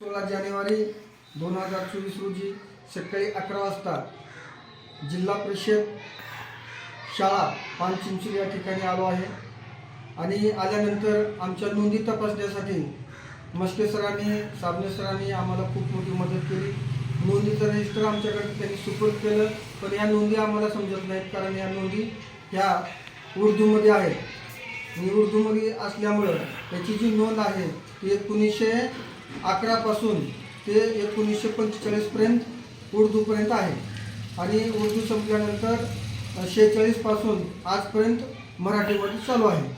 सोळा जानेवारी दोन हजार चोवीस रोजी सकाळी अकरा वाजता जिल्हा परिषद शाळा पानचिंचोली या ठिकाणी आलो आहे. आणि आल्यानंतर आमच्या नोंदी तपासण्यासाठी मस्के सरांनी साबणे सरांनी आम्हाला खूप मोठी मदत केली. नोंदीचं रजिस्टर आमच्याकडे त्यांनी सुपूर्द केलं पण या नोंदी आम्हाला समजत नाहीत कारण या नोंदी ह्या उर्दूमध्ये आहेत. उर्दूमध्ये असल्यामुळं याची जी नोंद आहे ती एकोणीसशे अकरापासून ते एकोणीसशे पंचेचाळीसपर्यंत उर्दूपर्यंत आहे. आणि उर्दू संपल्यानंतर शेहेचाळीसपासून आजपर्यंत मराठीमध्ये चालू आहे.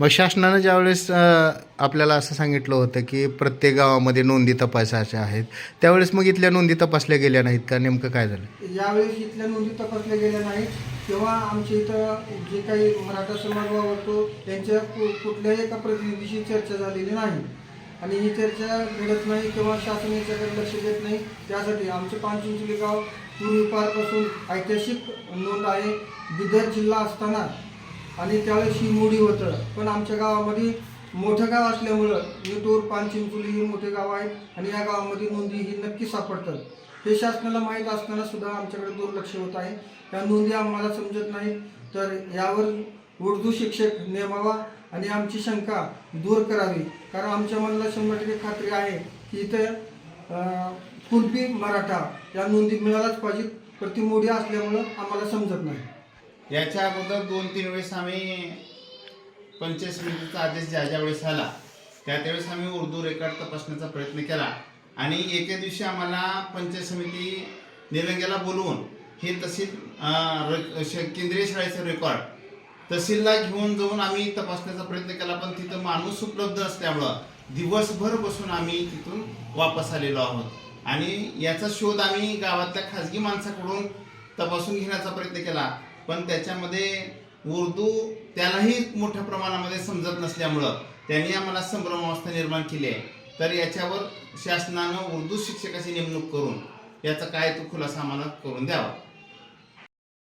मग शासनानं ज्यावेळेस आपल्याला असं सांगितलं होतं की प्रत्येक गावामध्ये नोंदी तपासायच्या आहेत त्यावेळेस मग इथल्या नोंदी तपासल्या गेल्या नाहीत का? नेमकं काय झालं? यावेळेस इथल्या नोंदी तपासल्या गेल्या नाहीत. तेव्हा आमच्या इथं जे काही मराठा समाज वावरतो त्यांच्या कु- कुठल्याही एका प्रतिनिधीशी चर्चा झालेली नाही. आणि ही चर्चा घडत नाही किंवा शासन याच्याकडे लक्ष देत नाही त्यासाठी आमचं पानचिंचोली गाव पूर्वीपारपासून ऐतिहासिक नोंद आहे. बिदर जिल्हा असताना आणि त्यावेळेस शिमोडी होतं. पण आमच्या गावामध्ये मोठं गाव असल्यामुळं निटूर पानचिंचोली हे मोठे गाव आहे आणि या गावामध्ये नोंदी ही नक्की सापडतात. हे शासनाला माहीत असताना सुद्धा आमच्याकडे दुर्लक्ष होत आहे. या नोंदी आम्हाला समजत नाही तर यावर उर्दू शिक्षक नेमावा आणि आमची शंका दूर करावी. कारण आमच्या मनाला शंभर टक्के खात्री आहे की इथं अं, मराठा या नोंदी मिळालाच पाहिजे पण मोडी असल्यामुळं आम्हाला समजत नाही. याच्या अगोदर दोन तीन वेळेस आम्ही पंचायत समितीचा आदेश ज्या ज्या वेळेस आला त्या त्यावेळेस आम्ही उर्दू रेकॉर्ड तपासण्याचा प्रयत्न केला. आणि एके दिवशी आम्हाला पंचायत समिती निलंग्याला बोलवून हे तहसील श- केंद्रीय शाळेचं रेकॉर्ड तहसीलला घेऊन जाऊन आम्ही तपासण्याचा प्रयत्न केला पण तिथं माणूस उपलब्ध असल्यामुळं दिवसभर बसून आम्ही तिथून वापस आलेलो आहोत. आणि याचा शोध आम्ही गावातल्या खाजगी माणसाकडून तपासून घेण्याचा प्रयत्न केला पण त्याच्यामध्ये उर्दू त्यालाही मोठ्या प्रमाणामध्ये समजत नसल्यामुळं त्यांनी आम्हाला संभ्रमावस्था निर्माण केली आहे. तर याच्यावर शासनानं उर्दू शिक्षकाची नेमणूक करून याचा काय तो खुलासा आम्हाला करून द्यावा.